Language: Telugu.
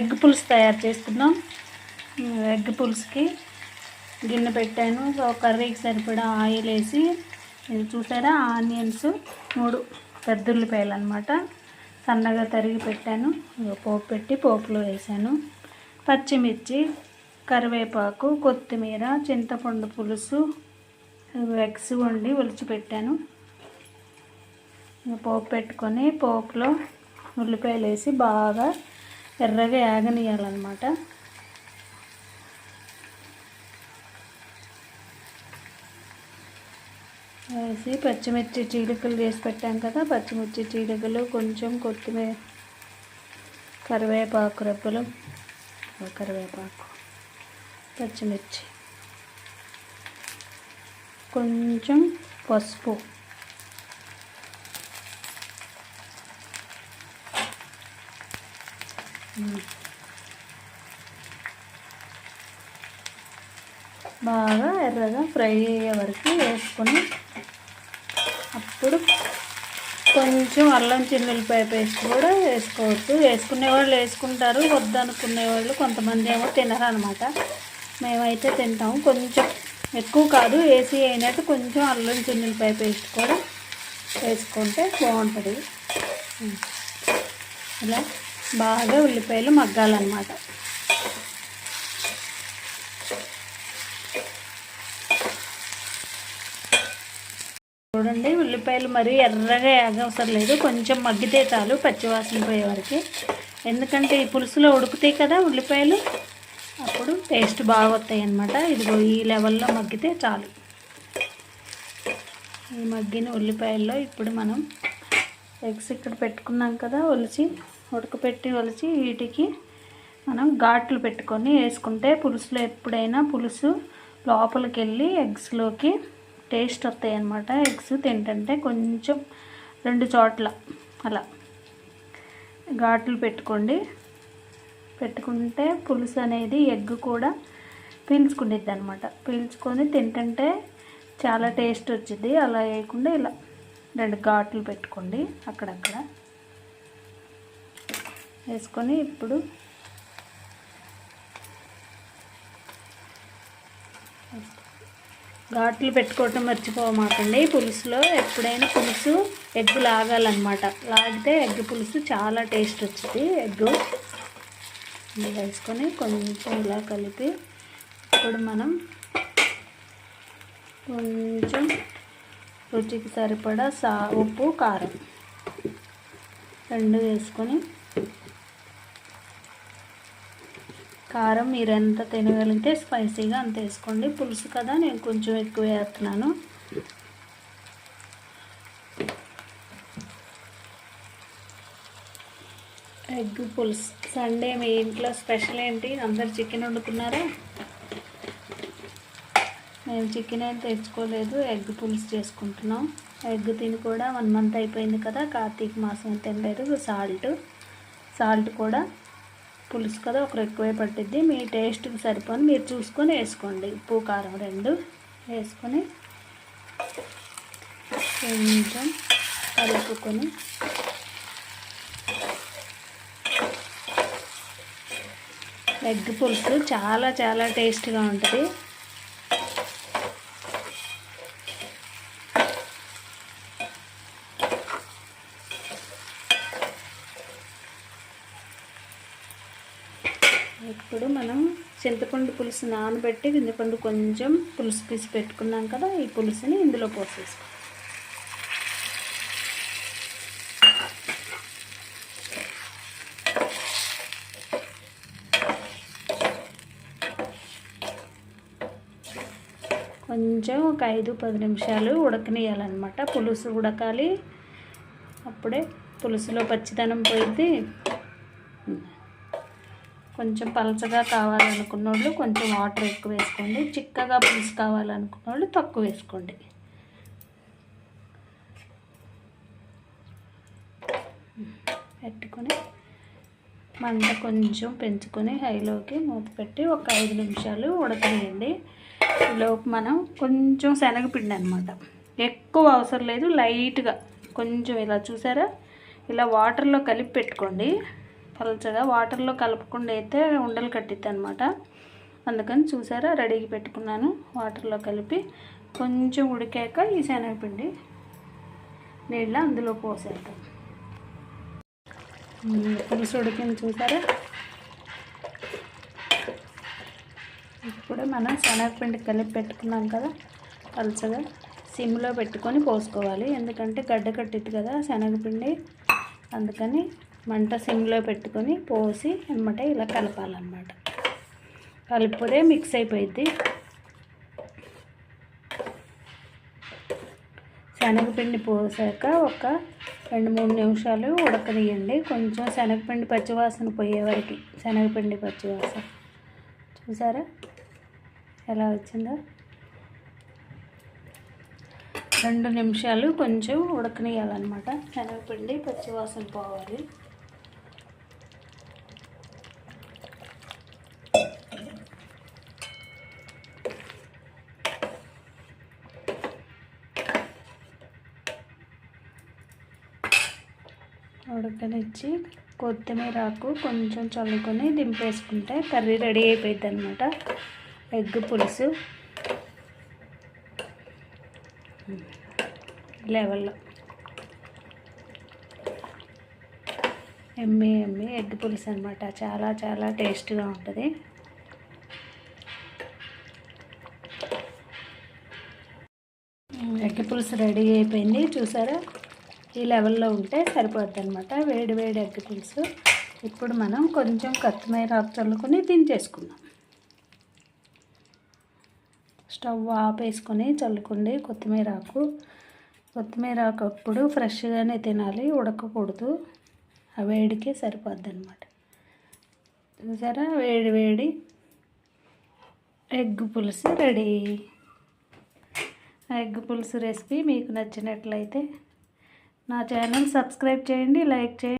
ఎగ్ పులుసు తయారు చేసుకుందాం ఎగ్ పులుసుకి గిన్నె పెట్టాను. సో కర్రీకి సరిపడా ఆయిల్ వేసి ఇది చూసారా? ఆనియన్స్ మూడు పెద్ద ఉల్లిపాయలు అనమాట సన్నగా తరిగి పెట్టాను. పోపు పెట్టి పోపులో వేసాను. పచ్చిమిర్చి కరివేపాకు కొత్తిమీర చింతపండు పులుసు ఎగ్స్ వండి ఒలిచిపెట్టాను పోపు పెట్టుకొని పోపులో ఉల్లిపాయలు వేసి బాగా ఎర్రగా యాగనియాలన్నమాట వేసి పచ్చిమిర్చి చీలికలు చేసి పెట్టాం కదా పచ్చిమిర్చి చీలికలు కొంచెం కొత్తిమీర కరివేపాకు రెప్పలు కరివేపాకు పచ్చిమిర్చి కొంచెం పసుపు. బాగా ఎర్రగా ఫ్రై అయ్యే వరకు వేసుకొని అప్పుడు కొంచెం అల్లం చిన్నులపాయ పేస్ట్ కూడా వేసుకోవచ్చు. వేసుకునే వాళ్ళు వేసుకుంటారు వద్దనుకునే వాళ్ళు కొంతమంది ఏమో తినరు అనమాట మేమైతే తింటాము కొంచెం ఎక్కువ కాదు వేసి అయినట్టు కొంచెం అల్లం చిన్నులపాయ పేస్ట్ కూడా వేసుకుంటే బాగుంటుంది. ఇలా బాగా ఉల్లిపాయలు మగ్గాలన్నమాట. చూడండి ఉల్లిపాయలు మరీ ఎర్రగా అవసరం లేదు. కొంచెం మగ్గితే చాలు పచ్చివాసన పోయే వరకు. ఎందుకంటే ఈ పులుసులో ఉడుకుతాయి కదా ఉల్లిపాయలు. అప్పుడు టేస్ట్ బాగా వస్తాయి అన్నమాట ఇదిగో ఈ లెవెల్లో మగ్గితే చాలు. ఈ మగ్గిన ఉల్లిపాయల్లో ఇప్పుడు మనం ఎగ్స్ ఇక్కడ పెట్టుకున్నాం కదా ఒలిచి ఉడకపెట్టి వలిచి వీటికి మనం ఘాట్లు పెట్టుకొని వేసుకుంటే పులుసులో ఎప్పుడైనా పులుసు లోపలికి వెళ్ళి ఎగ్స్లోకి టేస్ట్ వస్తాయి అన్నమాట ఎగ్స్ తింటుంటే కొంచెం రెండు చోట్ల అలా ఘాట్లు పెట్టుకోండి. పెట్టుకుంటే పులుసు అనేది ఎగ్ కూడా పీల్చుకునేది అనమాట పీల్చుకొని తింటుంటే చాలా టేస్ట్ వచ్చింది అలా వేయకుండా ఇలా రెండు ఘాట్లు పెట్టుకోండి అక్కడక్కడ. వేసుకొని ఇప్పుడు ఘాట్లు పెట్టుకోవటం మర్చిపోమాకండి. పులుసులో ఎప్పుడైనా పులుసు ఎగ్ లాగాలన్నమాట. లాగితే ఎగ్ పులుసు చాలా టేస్ట్ వచ్చింది ఎగ్ వేసుకొని కొంచెం ఇలా కలిపి ఇప్పుడు మనం కొంచెం రుచికి సరిపడా సా ఉప్పు కారం రెండు వేసుకొని కారం మీరు ఎంత తినగలిగితే స్పైసీగా అంత వేసుకోండి. పులుసు కదా నేను కొంచెం ఎక్కువ వేస్తున్నాను. ఎగ్ పులుసు. సండే మీ ఇంట్లో స్పెషల్ ఏంటి? అందరు చికెన్ వండుకున్నారా? మేము చికెన్ ఏం తెచ్చుకోలేదు. ఎగ్ పులుసు చేసుకుంటున్నాం. ఎగ్ తిని కూడా వన్ మంత్ అయిపోయింది కదా కార్తీక మాసం తినలేదు. సాల్ట్. సాల్ట్ కూడా పులుసు కదా ఒకరు ఎక్కువే పట్టిద్ది. మీ టేస్ట్కి సరిపోని మీరు చూసుకొని వేసుకోండి. ఉప్పు కారం రెండు వేసుకొని కొంచెం కలుపుకొని ఎగ్ పులుసు చాలా చాలా టేస్ట్గా ఉంటుంది. ఇప్పుడు మనం చింతపండు పులుసు నానబెట్టి చింతపండు కొంచెం పులుసు పీసి పెట్టుకున్నాం కదా ఈ పులుసుని ఇందులో పోసేసుకో. కొంచెం ఒక ఐదు పది నిమిషాలు ఉడకనియాలన్నమాట పులుసు ఉడకాలి. అప్పుడే పులుసులో పచ్చిదనం పోయింది కొంచెం పలచగా కావాలనుకున్న వాళ్ళు కొంచెం వాటర్ ఎక్కువ వేసుకోండి. చిక్కగా పులుసు కావాలనుకున్న వాళ్ళు తక్కువ వేసుకోండి. పెట్టుకొని మంట కొంచెం పెంచుకొని హైలోకి మూత పెట్టి ఒక ఐదు నిమిషాలు ఉడకనియండి. లోపు మనం కొంచెం శనగపిండి అనమాట ఎక్కువ అవసరం లేదు లైట్గా. కొంచెం ఇలా చూసారా? ఇలా వాటర్లో కలిపి పెట్టుకోండి. పలచగా వాటర్లో కలపకుండా అయితే ఉండలు కట్టిద్ది అనమాట అందుకని చూసారా రెడీకి పెట్టుకున్నాను వాటర్లో కలిపి. కొంచెం ఉడికాక ఈ శనగపిండి నీళ్ళ అందులో పోసేద్దాం. పులుసు ఉడికింది చూసారా? ఇప్పుడు మనం శనగపిండి కలిపి పెట్టుకున్నాం కదా పలచగా సిమ్లో పెట్టుకొని పోసుకోవాలి. ఎందుకంటే గడ్డ కట్టిద్ది కదా శనగపిండి. అందుకని మంట సిమ్లో పెట్టుకొని పోసి వెమ్మట ఇలా కలపాలన్నమాట. కలిపితే మిక్స్ అయిపోయింది శనగపిండి పోసాక ఒక రెండు మూడు నిమిషాలు ఉడకనియండి కొంచెం శనగపిండి పచ్చివాసన పోయే వరకు. శనగపిండి పచ్చివాసన. చూసారా? ఎలా వచ్చిందో? రెండు నిమిషాలు కొంచెం ఉడకనియాలన్నమాట శనగపిండి పచ్చివాసన పోవాలి. ఉడకనిచ్చి కొత్తిమీర ఆకు కొంచెం చల్లుకొని దింపేసుకుంటే కర్రీ రెడీ అయిపోయింది అనమాట ఎగ్ పులుసు. లెవెల్లో. ఎమ్మి ఎమ్మి ఎగ్ పులుసు అనమాట చాలా చాలా టేస్ట్గా ఉంటుంది. ఎగ్ పులుసు రెడీ అయిపోయింది. చూసారా? ఈ లెవెల్లో ఉంటే సరిపోద్ది అనమాట వేడి వేడి ఎగ్ పులుసు. ఇప్పుడు మనం కొంచెం కొత్తిమీర ఆకు చల్లుకొని దించేసుకుందాం. స్టవ్ ఆపేసుకొని చల్లుకోండి కొత్తిమీర ఆకు. కొత్తిమీర ఆకు అప్పుడు ఫ్రెష్గానే తినాలి ఉడకకూడదు. ఆ వేడికే సరిపోద్ది అనమాట చూసారా? వేడి వేడి ఎగ్ పులుసు రెడీ. ఎగ్ పులుసు రెసిపీ మీకు నచ్చినట్లయితే నా ఛానల్ సబ్స్క్రైబ్ చేయండి లైక్ చేయండి.